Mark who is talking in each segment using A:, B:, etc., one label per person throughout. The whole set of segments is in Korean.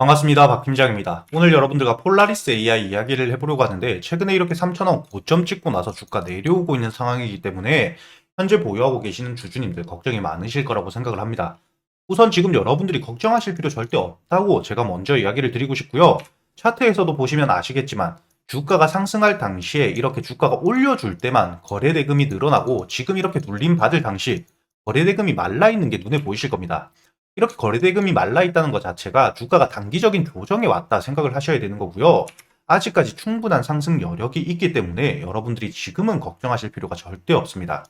A: 반갑습니다. 박 팀장입니다. 오늘 여러분들과 폴라리스 AI 이야기를 해보려고 하는데 최근에 이렇게 3,000원 고점 찍고 나서 주가 내려오고 있는 상황이기 때문에 현재 보유하고 계시는 주주님들 걱정이 많으실 거라고 생각을 합니다. 우선 지금 여러분들이 걱정하실 필요 절대 없다고 제가 먼저 이야기를 드리고 싶고요. 차트에서도 보시면 아시겠지만 주가가 상승할 당시에 이렇게 주가가 올려줄 때만 거래 대금이 늘어나고 지금 이렇게 눌림 받을 당시 거래 대금이 말라 있는 게 눈에 보이실 겁니다. 이렇게 거래대금이 말라 있다는 것 자체가 주가가 단기적인 조정에 왔다 생각을 하셔야 되는 거고요. 아직까지 충분한 상승 여력이 있기 때문에 여러분들이 지금은 걱정하실 필요가 절대 없습니다.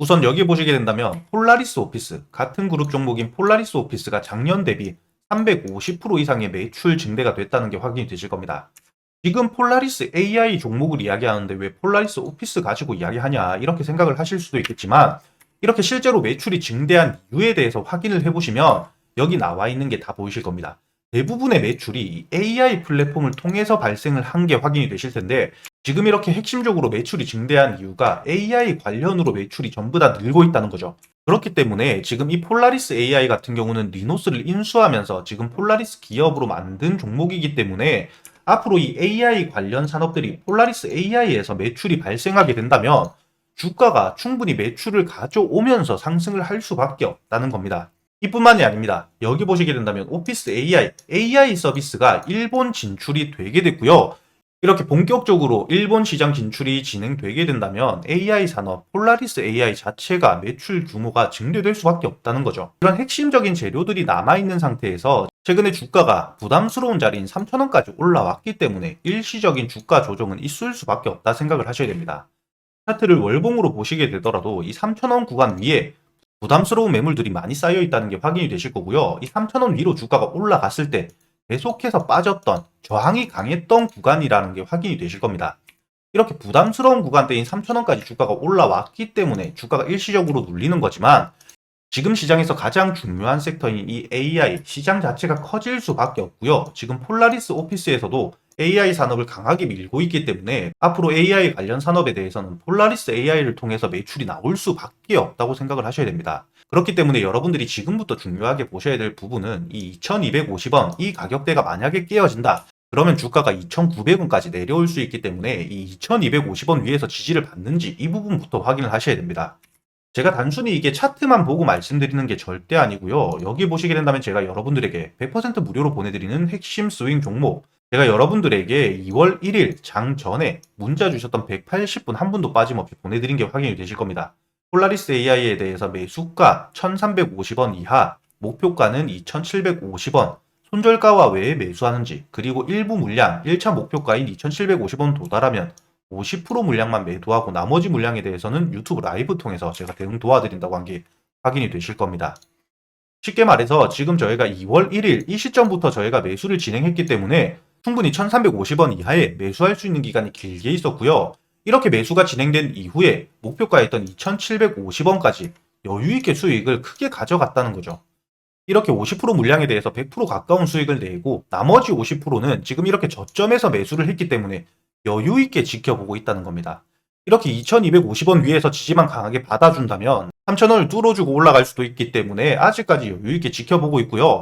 A: 우선 여기 보시게 된다면 폴라리스 오피스 같은 그룹 종목인 폴라리스 오피스가 작년 대비 350% 이상의 매출 증대가 됐다는 게 확인이 되실 겁니다. 지금 폴라리스 AI 종목을 이야기하는데 왜 폴라리스 오피스 가지고 이야기하냐 이렇게 생각을 하실 수도 있겠지만 이렇게 실제로 매출이 증대한 이유에 대해서 확인을 해보시면 여기 나와 있는 게 다 보이실 겁니다. 대부분의 매출이 AI 플랫폼을 통해서 발생을 한 게 확인이 되실 텐데 지금 이렇게 핵심적으로 매출이 증대한 이유가 AI 관련으로 매출이 전부 다 늘고 있다는 거죠. 그렇기 때문에 지금 이 폴라리스 AI 같은 경우는 리노스를 인수하면서 지금 폴라리스 기업으로 만든 종목이기 때문에 앞으로 이 AI 관련 산업들이 폴라리스 AI에서 매출이 발생하게 된다면 주가가 충분히 매출을 가져오면서 상승을 할 수밖에 없다는 겁니다. 이뿐만이 아닙니다. 여기 보시게 된다면 오피스 AI, AI 서비스가 일본 진출이 되게 됐고요. 이렇게 본격적으로 일본 시장 진출이 진행되게 된다면 AI 산업, 폴라리스 AI 자체가 매출 규모가 증대될 수밖에 없다는 거죠. 이런 핵심적인 재료들이 남아있는 상태에서 최근에 주가가 부담스러운 자리인 3,000원까지 올라왔기 때문에 일시적인 주가 조정은 있을 수밖에 없다 생각을 하셔야 됩니다. 차트를 월봉으로 보시게 되더라도 이 3,000원 구간 위에 부담스러운 매물들이 많이 쌓여 있다는 게 확인이 되실 거고요. 이 3,000원 위로 주가가 올라갔을 때 계속해서 빠졌던 저항이 강했던 구간이라는 게 확인이 되실 겁니다. 이렇게 부담스러운 구간대인 3,000원까지 주가가 올라왔기 때문에 주가가 일시적으로 눌리는 거지만 지금 시장에서 가장 중요한 섹터인 이 AI 시장 자체가 커질 수밖에 없고요. 지금 폴라리스 오피스에서도 AI 산업을 강하게 밀고 있기 때문에 앞으로 AI 관련 산업에 대해서는 폴라리스 AI를 통해서 매출이 나올 수밖에 없다고 생각을 하셔야 됩니다. 그렇기 때문에 여러분들이 지금부터 중요하게 보셔야 될 부분은 이 2250원 이 가격대가 만약에 깨어진다. 그러면 주가가 2,900원까지 내려올 수 있기 때문에 이 2,250원 위에서 지지를 받는지 이 부분부터 확인을 하셔야 됩니다. 제가 단순히 이게 차트만 보고 말씀드리는 게 절대 아니고요. 여기 보시게 된다면 제가 여러분들에게 100% 무료로 보내드리는 핵심 스윙 종목 제가 여러분들에게 2월 1일 장 전에 문자 주셨던 180분 한 분도 빠짐없이 보내드린 게 확인이 되실 겁니다. 폴라리스 AI에 대해서 매수가 1350원 이하, 목표가는 2750원, 손절가와 왜 매수하는지, 그리고 일부 물량, 1차 목표가인 2750원 도달하면 50% 물량만 매도하고 나머지 물량에 대해서는 유튜브 라이브 통해서 제가 대응 도와드린다고 한 게 확인이 되실 겁니다. 쉽게 말해서 지금 저희가 2월 1일 이 시점부터 저희가 매수를 진행했기 때문에 충분히 1350원 이하에 매수할 수 있는 기간이 길게 있었고요. 이렇게 매수가 진행된 이후에 목표가였던 2750원까지 여유있게 수익을 크게 가져갔다는 거죠. 이렇게 50% 물량에 대해서 100% 가까운 수익을 내고 나머지 50%는 지금 이렇게 저점에서 매수를 했기 때문에 여유있게 지켜보고 있다는 겁니다. 이렇게 2250원 위에서 지지만 강하게 받아준다면 3000원을 뚫어주고 올라갈 수도 있기 때문에 아직까지 여유있게 지켜보고 있고요.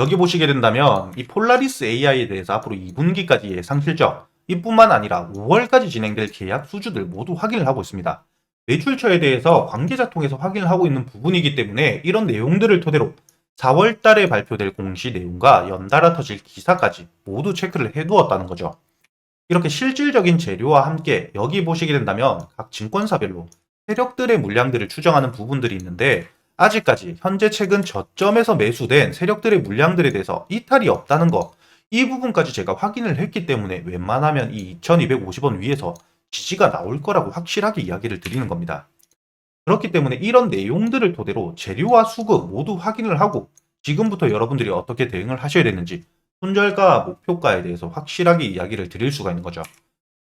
A: 여기 보시게 된다면 이 폴라리스 AI에 대해서 앞으로 2분기까지 예상 실적 이뿐만 아니라 5월까지 진행될 계약 수주들 모두 확인을 하고 있습니다. 매출처에 대해서 관계자 통해서 확인을 하고 있는 부분이기 때문에 이런 내용들을 토대로 4월 달에 발표될 공시 내용과 연달아 터질 기사까지 모두 체크를 해두었다는 거죠. 이렇게 실질적인 재료와 함께 여기 보시게 된다면 각 증권사별로 세력들의 물량들을 추정하는 부분들이 있는데 아직까지 현재 최근 저점에서 매수된 세력들의 물량들에 대해서 이탈이 없다는 거, 이 부분까지 제가 확인을 했기 때문에 웬만하면 이 2250원 위에서 지지가 나올 거라고 확실하게 이야기를 드리는 겁니다. 그렇기 때문에 이런 내용들을 토대로 재료와 수급 모두 확인을 하고 지금부터 여러분들이 어떻게 대응을 하셔야 되는지 손절가 목표가에 대해서 확실하게 이야기를 드릴 수가 있는 거죠.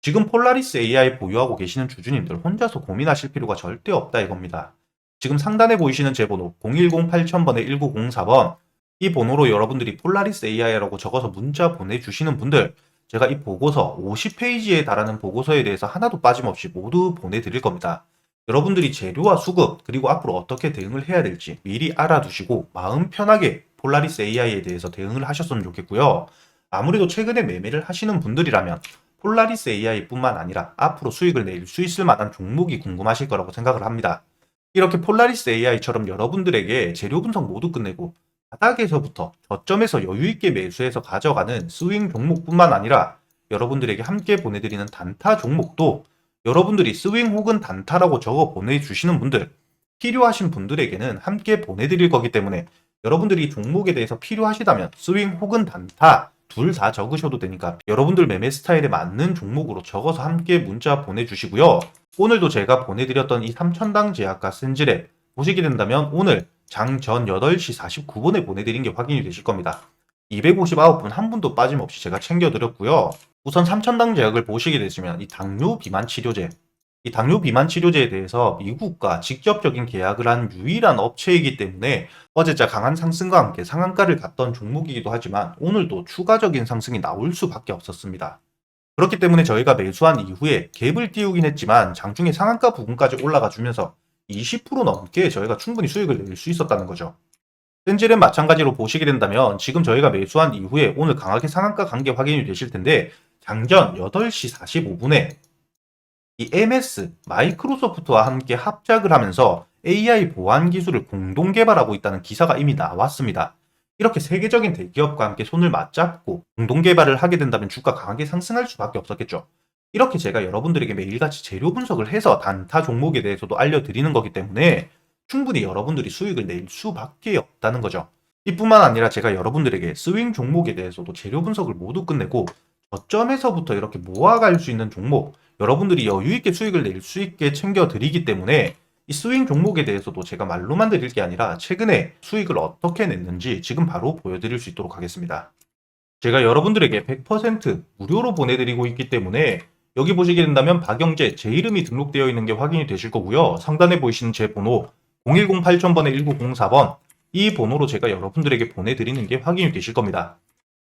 A: 지금 폴라리스 AI 보유하고 계시는 주주님들 혼자서 고민하실 필요가 절대 없다 이겁니다. 지금 상단에 보이시는 제 번호 010-8000번에 1904번 이 번호로 여러분들이 폴라리스 AI라고 적어서 문자 보내주시는 분들 제가 이 보고서 50페이지에 달하는 보고서에 대해서 하나도 빠짐없이 모두 보내드릴 겁니다. 여러분들이 재료와 수급 그리고 앞으로 어떻게 대응을 해야 될지 미리 알아두시고 마음 편하게 폴라리스 AI에 대해서 대응을 하셨으면 좋겠고요. 아무래도 최근에 매매를 하시는 분들이라면 폴라리스 AI뿐만 아니라 앞으로 수익을 낼 수 있을 만한 종목이 궁금하실 거라고 생각을 합니다. 이렇게 폴라리스 AI처럼 여러분들에게 재료 분석 모두 끝내고 바닥에서부터 저점에서 여유 있게 매수해서 가져가는 스윙 종목뿐만 아니라 여러분들에게 함께 보내드리는 단타 종목도 여러분들이 스윙 혹은 단타라고 적어 보내주시는 분들 필요하신 분들에게는 함께 보내드릴 거기 때문에 여러분들이 종목에 대해서 필요하시다면 스윙 혹은 단타 둘 다 적으셔도 되니까 여러분들 매매 스타일에 맞는 종목으로 적어서 함께 문자 보내주시고요. 오늘도 제가 보내드렸던 이 3천당 제약과 센즈랩 보시게 된다면 오늘 장전 8시 49분에 보내드린 게 확인이 되실 겁니다. 259분 한 분도 빠짐없이 제가 챙겨드렸고요. 우선 3천당 제약을 보시게 되시면 이 당뇨 비만 치료제 이 당뇨 비만 치료제에 대해서 미국과 직접적인 계약을 한 유일한 업체이기 때문에 어제자 강한 상승과 함께 상한가를 갔던 종목이기도 하지만 오늘도 추가적인 상승이 나올 수밖에 없었습니다. 그렇기 때문에 저희가 매수한 이후에 갭을 띄우긴 했지만 장중에 상한가 부분까지 올라가 주면서 20% 넘게 저희가 충분히 수익을 낼 수 있었다는 거죠. 센질은 마찬가지로 보시게 된다면 지금 저희가 매수한 이후에 오늘 강하게 상한가 간게 확인이 되실 텐데 장전 8시 45분에 이 MS 마이크로소프트와 함께 합작을 하면서 AI 보안 기술을 공동 개발하고 있다는 기사가 이미 나왔습니다. 이렇게 세계적인 대기업과 함께 손을 맞잡고 공동 개발을 하게 된다면 주가 강하게 상승할 수밖에 없었겠죠. 이렇게 제가 여러분들에게 매일같이 재료 분석을 해서 단타 종목에 대해서도 알려드리는 거기 때문에 충분히 여러분들이 수익을 낼 수밖에 없다는 거죠. 이뿐만 아니라 제가 여러분들에게 스윙 종목에 대해서도 재료 분석을 모두 끝내고 저점에서부터 이렇게 모아갈 수 있는 종목, 여러분들이 있게 수익을 낼 수 있게 챙겨 드리기 때문에 이 스윙 종목에 대해서도 제가 말로만 드릴 게 아니라 최근에 수익을 어떻게 냈는지 지금 바로 보여드릴 수 있도록 하겠습니다. 제가 여러분들에게 100% 무료로 보내드리고 있기 때문에 여기 보시게 된다면 박영재 제 이름이 등록되어 있는 게 확인이 되실 거고요. 상단에 보이시는 제 번호 010-8000번에 1904번 이 번호로 제가 여러분들에게 보내드리는 게 확인이 되실 겁니다.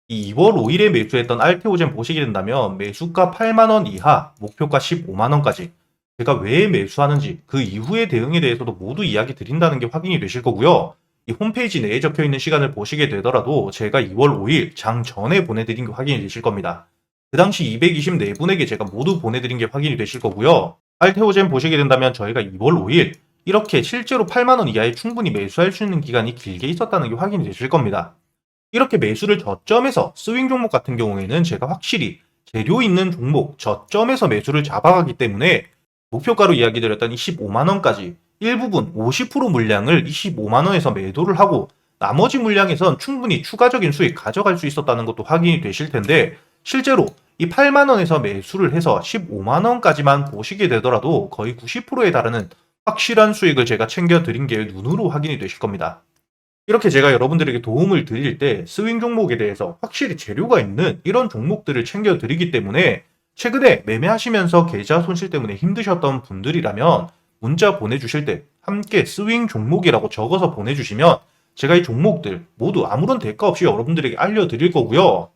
A: 이 2월 5일에 매수했던 알테오젠 보시게 된다면 매수가 8만원 이하, 목표가 15만원까지 제가 왜 매수하는지 그 이후의 대응에 대해서도 모두 이야기 드린다는 게 확인이 되실 거고요. 이 홈페이지 내에 적혀 있는 시간을 보시게 되더라도 제가 2월 5일 장 전에 보내드린 게 확인이 되실 겁니다. 그 당시 224분에게 제가 모두 보내드린 게 확인이 되실 거고요. 알테오젠 보시게 된다면 저희가 2월 5일 이렇게 실제로 8만원 이하에 충분히 매수할 수 있는 기간이 길게 있었다는 게 확인이 되실 겁니다. 이렇게 매수를 저점에서 스윙 종목 같은 경우에는 제가 확실히 재료 있는 종목 저점에서 매수를 잡아가기 때문에 목표가로 이야기 드렸던 25만원까지 일부분 50% 물량을 25만원에서 매도를 하고 나머지 물량에선 충분히 추가적인 수익 가져갈 수 있었다는 것도 확인이 되실 텐데 실제로 이 8만원에서 매수를 해서 15만원까지만 보시게 되더라도 거의 90%에 달하는 확실한 수익을 제가 챙겨드린 게 눈으로 확인이 되실 겁니다. 이렇게 제가 여러분들에게 도움을 드릴 때 스윙 종목에 대해서 확실히 재료가 있는 이런 종목들을 챙겨 드리기 때문에 최근에 매매하시면서 계좌 손실 때문에 힘드셨던 분들이라면 문자 보내주실 때 함께 스윙 종목이라고 적어서 보내주시면 제가 이 종목들 모두 아무런 대가 없이 여러분들에게 알려드릴 거고요.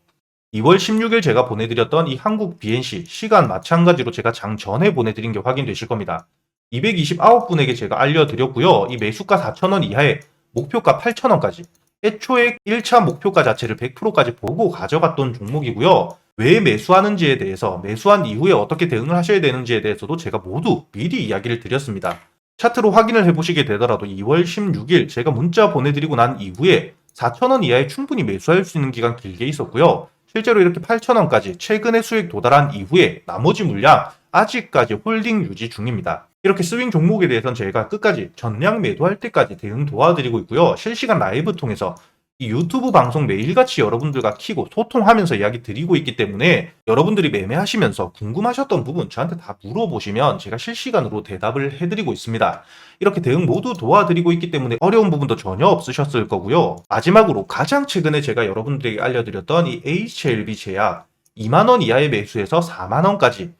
A: 2월 16일 제가 보내드렸던 이 한국 BNC 시간 마찬가지로 제가 장 전에 보내드린 게 확인되실 겁니다. 229분에게 제가 알려드렸고요. 이 매수가 4,000원 이하에 목표가 8,000원까지 애초에 1차 목표가 자체를 100%까지 보고 가져갔던 종목이고요. 왜 매수하는지에 대해서 매수한 이후에 어떻게 대응을 하셔야 되는지에 대해서도 제가 모두 미리 이야기를 드렸습니다. 차트로 확인을 해보시게 되더라도 2월 16일 제가 문자 보내드리고 난 이후에 4,000원 이하에 충분히 매수할 수 있는 기간 길게 있었고요. 실제로 이렇게 8,000원까지 최근에 수익 도달한 이후에 나머지 물량 아직까지 홀딩 유지 중입니다. 이렇게 스윙 종목에 대해서는 제가 끝까지 전량 매도할 때까지 대응 도와드리고 있고요. 실시간 라이브 통해서 이 유튜브 방송 매일같이 여러분들과 키고 소통하면서 이야기 드리고 있기 때문에 여러분들이 매매하시면서 궁금하셨던 부분 저한테 다 물어보시면 제가 실시간으로 대답을 해드리고 있습니다. 이렇게 대응 모두 도와드리고 있기 때문에 어려운 부분도 전혀 없으셨을 거고요. 마지막으로 가장 최근에 제가 여러분들에게 알려드렸던 이 HLB 제약 2만원 이하의 매수에서 4만원까지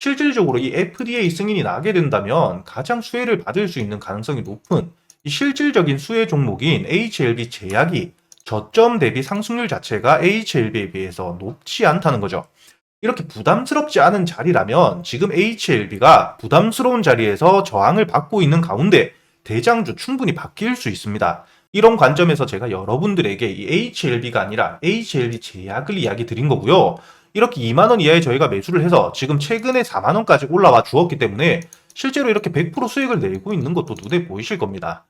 A: 실질적으로 이 FDA 승인이 나게 된다면 가장 수혜를 받을 수 있는 가능성이 높은 이 실질적인 수혜 종목인 HLB 제약이 저점 대비 상승률 자체가 HLB에 비해서 높지 않다는 거죠. 이렇게 부담스럽지 않은 자리라면 지금 HLB가 부담스러운 자리에서 저항을 받고 있는 가운데 대장주 충분히 바뀔 수 있습니다. 이런 관점에서 제가 여러분들에게 이 HLB가 아니라 HLB 제약을 이야기 드린 거고요. 이렇게 2만원 이하에 저희가 매수를 해서 지금 최근에 4만원까지 올라와 주었기 때문에 실제로 이렇게 100% 수익을 내고 있는 것도 눈에 보이실 겁니다.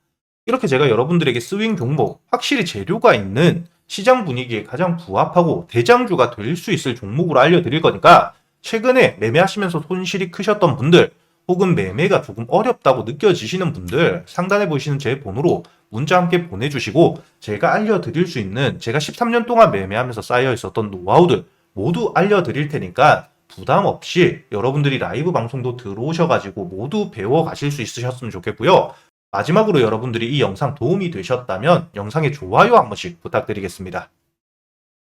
A: 이렇게 제가 여러분들에게 스윙 종목, 확실히 재료가 있는 시장 분위기에 가장 부합하고 대장주가 될 수 있을 종목으로 알려드릴 거니까 최근에 매매하시면서 손실이 크셨던 분들 혹은 매매가 조금 어렵다고 느껴지시는 분들 상단에 보시는 제 번호로 문자 함께 보내주시고 제가 알려드릴 수 있는 제가 13년 동안 매매하면서 쌓여 있었던 노하우들 모두 알려드릴 테니까 부담 없이 여러분들이 라이브 방송도 들어오셔가지고 모두 배워 가실 수 있으셨으면 좋겠고요. 마지막으로 여러분들이 이 영상 도움이 되셨다면 영상에 좋아요 한 번씩 부탁드리겠습니다.